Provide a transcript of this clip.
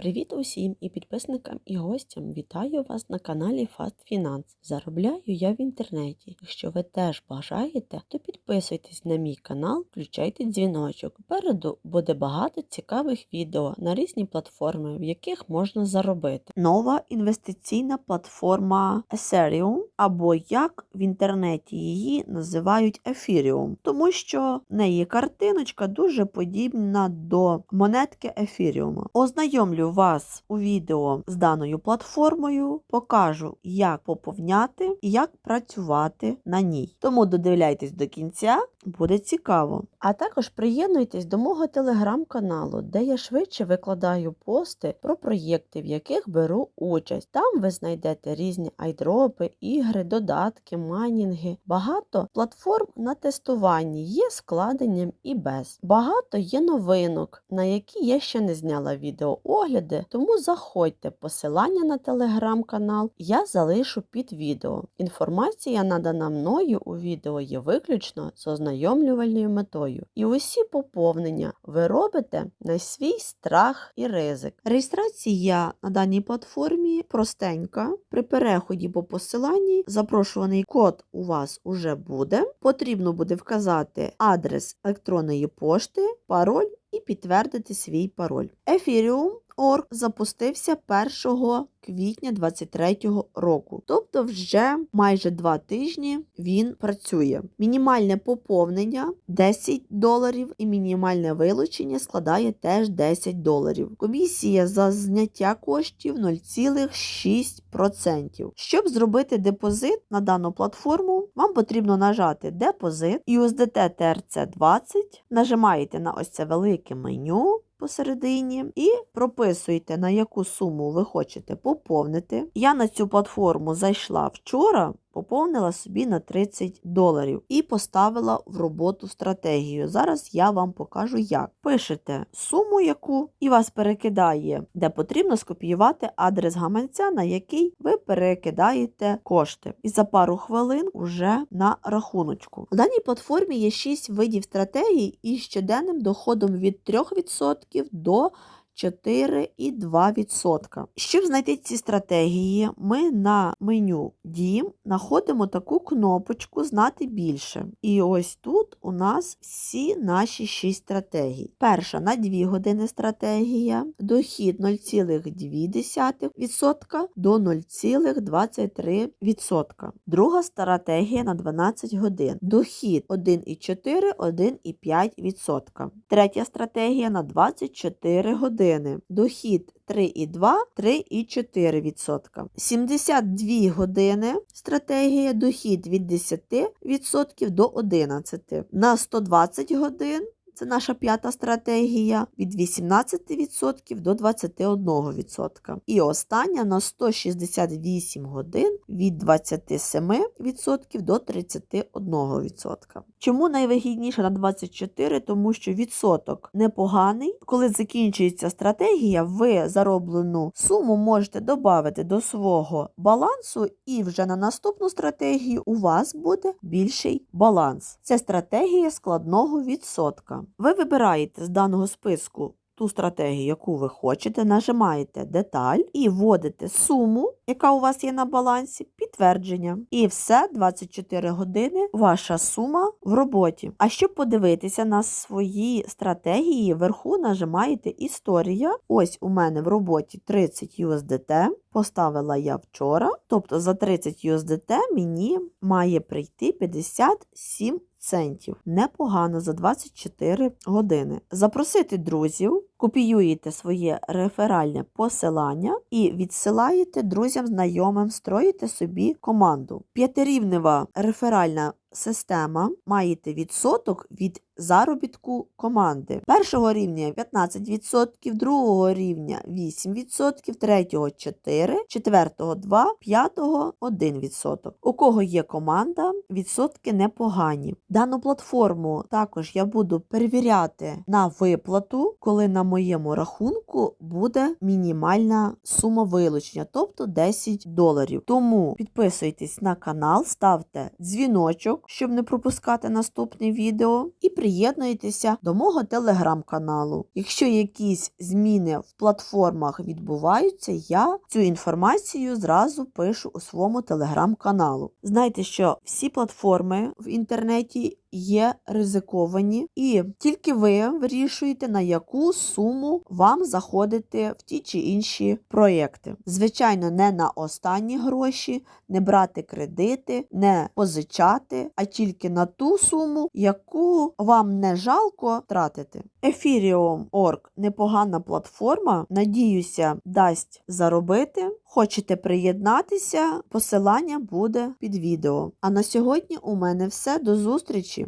Привіт усім і підписникам і гостям. Вітаю вас на каналі Fast Finance. Заробляю я в інтернеті. Якщо ви теж бажаєте, то підписуйтесь на мій канал, включайте дзвіночок. Попереду буде багато цікавих відео на різні платформи, в яких можна заробити. Нова інвестиційна платформа Ethereum, або як в інтернеті її називають Ethereum, тому що в неї картиночка дуже подібна до монетки Ethereum. Ознайомлю вас у відео з даною платформою, покажу, як поповняти і як працювати на ній. Тому додивляйтесь до кінця, буде цікаво. А також приєднуйтесь до мого телеграм-каналу, де я швидше викладаю пости про проєкти, в яких беру участь. Там ви знайдете різні айдропи, ігри, додатки, майнінги. Багато платформ на тестуванні є складенням і без. Багато є новинок, на які я ще не зняла відеоогляди, тому заходьте посилання на телеграм-канал, я залишу під відео. Інформація, надана мною у відео, є виключно з ознайомлювальною метою. І усі поповнення ви робите на свій страх і ризик. Реєстрація на даній платформі простенька. При переході по посиланні запрошуваний код у вас уже буде. Потрібно буде вказати адрес електронної пошти, пароль і підтвердити свій пароль. Ethereum Org запустився 1 квітня 2023 року, тобто вже майже два тижні він працює. Мінімальне поповнення 10 доларів і мінімальне вилучення складає теж 10 доларів. Комісія за зняття коштів 0,6%. Щоб зробити депозит на дану платформу, вам потрібно нажати депозит USDT TRC 20, нажимаєте на ось це велике меню посередині і прописуйте, на яку суму ви хочете поповнити. Я на цю платформу зайшла вчора. Поповнила собі на 30 доларів і поставила в роботу стратегію. Зараз я вам покажу, як. Пишете суму, яку і вас перекидає, де потрібно скопіювати адрес гаманця, на який ви перекидаєте кошти. І за пару хвилин вже на рахуночку. У даній платформі є 6 видів стратегій із щоденним доходом від 3% до 4,2%. Щоб знайти ці стратегії, ми на меню Дім знаходимо таку кнопочку Знати більше. І ось тут у нас всі наші 6 стратегій. Перша на 2 години стратегія, дохід 0,2% до 0,23%. Друга стратегія на 12 годин. Дохід 1,4, 1,5%. Третя стратегія на 24 години. Дохід 3,2, 3,4%. 72 години стратегія дохід від 10% до 11%. На 120 годин це наша п'ята стратегія від 18% до 21%. І остання на 168 годин від 27% до 31%. Чому найвигідніше на 24%? Тому що відсоток непоганий. Коли закінчується стратегія, ви зароблену суму можете додати до свого балансу, і вже на наступну стратегію у вас буде більший баланс. Це стратегія складного відсотка. Ви вибираєте з даного списку ту стратегію, яку ви хочете, нажимаєте деталь і вводите суму, яка у вас є на балансі, підтвердження. І все, 24 години ваша сума в роботі. А щоб подивитися на свої стратегії, вверху нажимаєте Історія. Ось у мене в роботі 30 USDT. Поставила я вчора, тобто за 30 USDT мені має прийти 57 центів. Непогано за 24 години. Запросити друзів, копіюєте своє реферальне посилання і відсилаєте друзям, знайомим, строїте собі команду. П'ятирівнева реферальна система маєте відсоток від заробітку команди. Першого рівня 15%, другого рівня 8%, третього 4%, четвертого 2%, п'ятого 1%. У кого є команда, відсотки непогані. Дану платформу також я буду перевіряти на виплату, коли на моєму рахунку буде мінімальна сума вилучення, тобто 10 доларів. Тому підписуйтесь на канал, ставте дзвіночок дзвіночок, щоб не пропускати наступне відео, і приєднуйтеся до мого телеграм-каналу. Якщо якісь зміни в платформах відбуваються, я цю інформацію зразу пишу у своєму телеграм-каналу. Знайте, що всі платформи в інтернеті є ризиковані, і тільки ви вирішуєте, на яку суму вам заходити в ті чи інші проєкти. Звичайно, не на останні гроші, не брати кредити, не позичати, а тільки на ту суму, яку вам не жалко тратити. Ethereum.org – непогана платформа. Надіюся, дасть заробити. Хочете приєднатися? Посилання буде під відео. А на сьогодні у мене все. До зустрічі!